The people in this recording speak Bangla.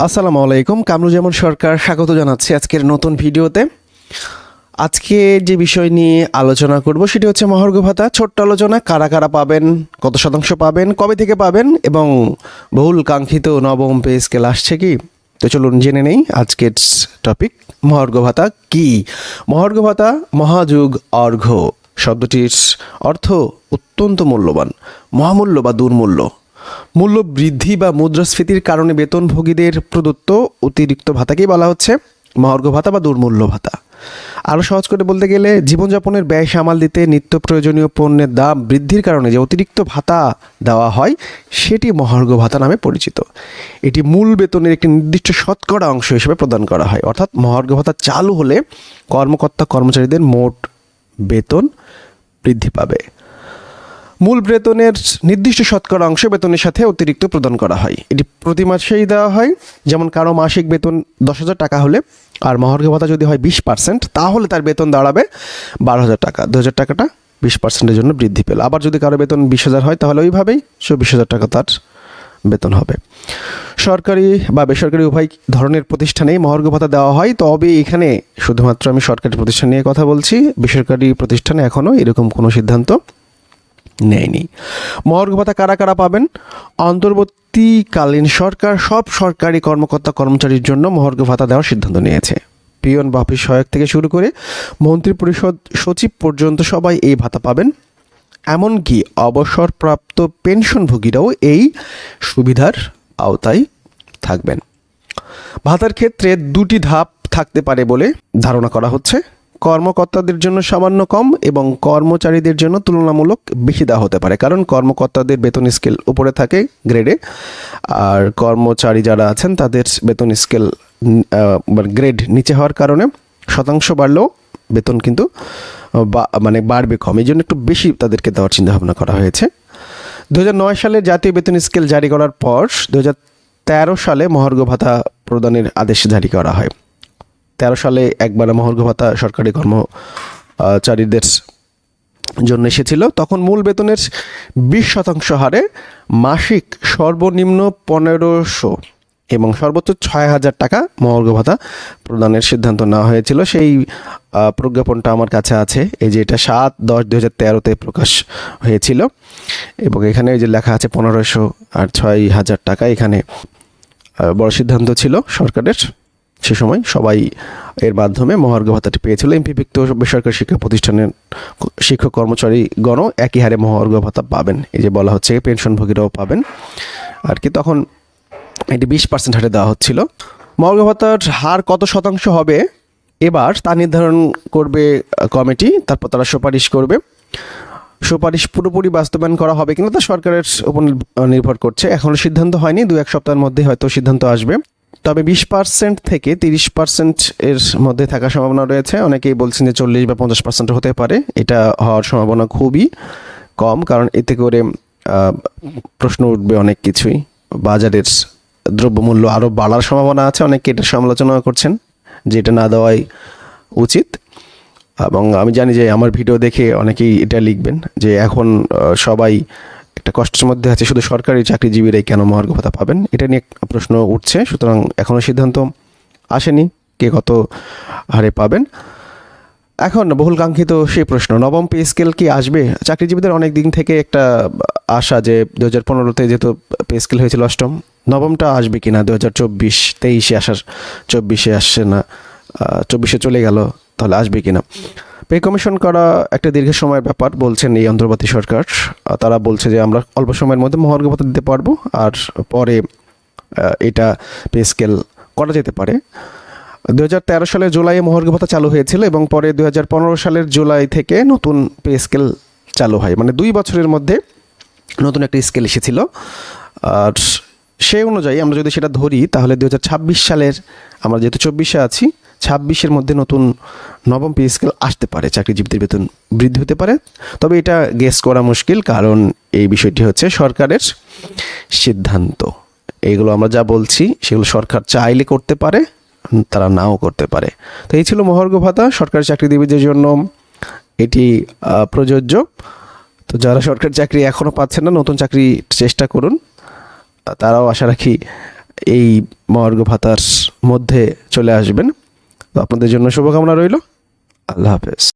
আসসালামু আলাইকুম কামরুজ্জামান সরকার স্বাগত জানাচ্ছি আজকের নতুন ভিডিওতে। আজকে যে বিষয় নিয়ে আলোচনা করব সেটি হচ্ছে মহার্ঘ ভাতা। ছোট্ট আলোচনা, কারা কারা পাবেন, কত শতাংশ পাবেন, কবে থেকে পাবেন এবং বহুল কাঙ্ক্ষিত নবম পে স্কেল আসছে কি? তো চলুন জেনে নেই আজকের টপিক মহার্ঘ ভাতা কি? মহার্ঘ ভাতা, মহাযুগ অর্ঘ্য। শব্দটির অর্থ অত্যন্ত মূল্যবান, মহামূল্য বা দুর্মূল্য। মূল্য বৃদ্ধি বা মুদ্রাস্ফীতির কারণে বেতনভোগীদের প্রদত্ত অতিরিক্ত ভাতাকেই বলা হচ্ছে মহার্ঘ ভাতা বা দুর্মূল্য ভাতা। আরও সহজ করে বলতে গেলে, জীবনযাপনের ব্যয় সামাল দিতে নিত্য প্রয়োজনীয় পণ্যের দাম বৃদ্ধির কারণে যে অতিরিক্ত ভাতা দেওয়া হয়, সেটি মহার্ঘ ভাতা নামে পরিচিত। এটি মূল বেতনের একটি নির্দিষ্ট শতকরা অংশ হিসেবে প্রদান করা হয়। অর্থাৎ মহার্ঘ ভাতা চালু হলে কর্মকর্তা কর্মচারীদের মোট বেতন বৃদ্ধি পাবে। মূল বেতনের নির্দিষ্ট শতকরা অংশ বেতনের সাথে অতিরিক্ত প্রদান করা হয়। এটি প্রতি মাসেই দেওয়া হয়। যেমন কারও মাসিক বেতন দশ হাজার টাকা হলে আর মহার্ঘ ভাতা যদি হয় বিশ পার্সেন্ট, তাহলে তার বেতন দাঁড়াবে বারো হাজার টাকা। দু হাজার টাকাটা বিশ পার্সেন্টের জন্য বৃদ্ধি পেল। আবার যদি কারও বেতন বিশ হাজার হয়, তাহলে ওইভাবেই চব্বিশ হাজার টাকা তার বেতন হবে। সরকারি বা বেসরকারি উভয় ধরনের প্রতিষ্ঠানেই মহার্ঘ ভাতা দেওয়া হয়। তবে এখানে শুধুমাত্র আমি সরকারি প্রতিষ্ঠান নিয়ে কথা বলছি। বেসরকারি প্রতিষ্ঠানে এখনও এরকম কোনো সিদ্ধান্ত নেয়নি। মহার্ঘ ভাতা কারা কারা পাবেন? অন্তর্বর্তীকালীন সরকার, সব সরকারি কর্মকর্তা কর্মচারীর জন্য মহার্ঘ ভাতা দেওয়ার সিদ্ধান্ত নিয়েছে। পিয়ন বা সহায়ক থেকে শুরু করে মন্ত্রী পরিষদ সচিব পর্যন্ত সবাই এই ভাতা পাবেন। এমনকি অবসরপ্রাপ্ত পেনশনভোগীরাও এই সুবিধার আওতায় থাকবেন। ভাতার ক্ষেত্রে দুটি ধাপ থাকতে পারে বলে ধারণা করা হচ্ছে। কর্মকর্তাদের জন্য সামান্য কম এবং কর্মচারীদের জন্য তুলনামূলক বেশি দেওয়া হতে পারে। কারণ কর্মকর্তাদের বেতন স্কেল উপরে থাকে গ্রেডে আর কর্মচারী যারা আছেন, তাদের বেতন স্কেল গ্রেড নিচে হওয়ার কারণে শতাংশ বাড়লেও বেতন কিন্তু মানে বাড়বে কম। এই জন্য একটু বেশি তাদেরকে দেওয়ার চিন্তাভাবনা করা হয়েছে। দু সালে জাতীয় বেতন স্কেল জারি করার পর দু সালে মহার্ঘ ভাতা প্রদানের আদেশ জারি করা হয়। তেরো সালে একবার মহর্ঘ ভাতা সরকারি কর্মচারীদের জন্য এসেছিল। তখন মূল বেতনের বিশ শতাংশ হারে মাসিক সর্বনিম্ন পনেরোশো এবং সর্বোচ্চ ছয় হাজার টাকা মহর্ঘ ভাতা প্রদানের সিদ্ধান্ত নেওয়া হয়েছিল। সেই প্রজ্ঞাপনটা আমার কাছে আছে। এই যে এটা সাত দশ দু হাজার তেরোতে প্রকাশ হয়েছিল এবং এখানে যে লেখা আছে পনেরোশো আর ছয় হাজার টাকা এখানে বড় সিদ্ধান্ত ছিল সরকারের। সে সময় সবাই এর মাধ্যমে মহার্ঘ ভাতাটি পেয়েছিল। এমপিভুক্ত বেসরকারি শিক্ষা প্রতিষ্ঠানের শিক্ষক কর্মচারীগণও একই হারে মহার্ঘ ভাতা পাবেন। এই যে বলা হচ্ছে পেনশনভোগীরাও পাবেন। আর কি তখন এটি বিশ পার্সেন্ট হারে দেওয়া হচ্ছিল। মহার্ঘ ভাতার হার কত শতাংশ হবে এবার তা নির্ধারণ করবে কমিটি। তারপর তারা সুপারিশ করবে। সুপারিশ পুরোপুরি বাস্তবায়ন করা হবে কিনা তা সরকারের উপর নির্ভর করছে। এখনও সিদ্ধান্ত হয়নি। দু এক সপ্তাহের মধ্যে হয়তো সিদ্ধান্ত আসবে। তবে বিশ পার্সেন্ট থেকে তিরিশ পার্সেন্ট এর মধ্যে থাকার সম্ভাবনা রয়েছে। অনেকেই বলছেন যে চল্লিশ বা পঞ্চাশ পার্সেন্ট হতে পারে। এটা হওয়ার সম্ভাবনা খুবই কম, কারণ এতে করে প্রশ্ন উঠবে অনেক কিছুই। বাজারের দ্রব্যমূল্য আরও বাড়ার সম্ভাবনা আছে। অনেকে এটা সমালোচনা করছেন যে এটা না দেওয়াই উচিত। এবং আমি জানি যে আমার ভিডিও দেখে অনেকেই এটা লিখবেন যে এখন সবাই একটা কষ্টের মধ্যে আছে। শুধু সরকারি চাকরিজীবীরাই কেন মহার্ঘ ভাতা পাবেন? এটা নিয়ে প্রশ্ন উঠছে। সুতরাং এখনও সিদ্ধান্ত আসেনি কে কত হারে পাবেন। এখন বহুল কাঙ্ক্ষিত সেই প্রশ্ন, নবম পে স্কেল কি আসবে? চাকরিজীবীদের অনেক দিন থেকে একটা আশা যে দু হাজার পনেরোতে যেহেতু পে স্কেল হয়েছিল অষ্টম, নবমটা আসবে কি না দু হাজার চব্বিশ তেইশে আসার, চব্বিশে আসছে না চব্বিশে চলে গেল। তাহলে আসবে কি না পে কমিশন করা একটা দীর্ঘ সময়ের ব্যাপার, বলছেন এই অন্তর্বর্তী সরকার। তারা বলছে যে আমরা অল্প সময়ের মধ্যে মহার্ঘ ভাতা দিতে পারব, আর পরে এটা পে স্কেল করা যেতে পারে। দু হাজার তেরো সালের জুলাইয়ে মহার্ঘ ভাতা চালু হয়েছিল এবং পরে দু হাজার পনেরো সালের জুলাই থেকে নতুন পে স্কেল চালু হয়। মানে দুই বছরের মধ্যে নতুন একটা স্কেল এসেছিল। আর সেই অনুযায়ী আমরা যদি সেটা ধরি, তাহলে দু হাজার ছাব্বিশ সালের, আমরা যেহেতু চব্বিশে আছি ছাব্বিশের মধ্যে নতুন নবম পে স্কেল আসতে পারে, চাকরিজীবীদের বেতন বৃদ্ধি হতে পারে। তবে এটা গেস করা মুশকিল, কারণ এই বিষয়টি হচ্ছে সরকারের সিদ্ধান্ত। এইগুলো আমরা যা বলছি, সেগুলো সরকার চাইলে করতে পারে, তারা নাও করতে পারে। তো এই ছিল মহার্ঘ ভাতা, সরকারি চাকরিজীবীদের জন্য এটি প্রযোজ্য। তো যারা সরকারি চাকরি এখনও পাচ্ছেন না, নতুন চাকরি চেষ্টা করুন। তারাও আশা রাখি এই মহার্ঘ ভাতার মধ্যে চলে আসবেন। আপনাদের জন্য শুভকামনা রইল। আল্লাহ হাফেজ।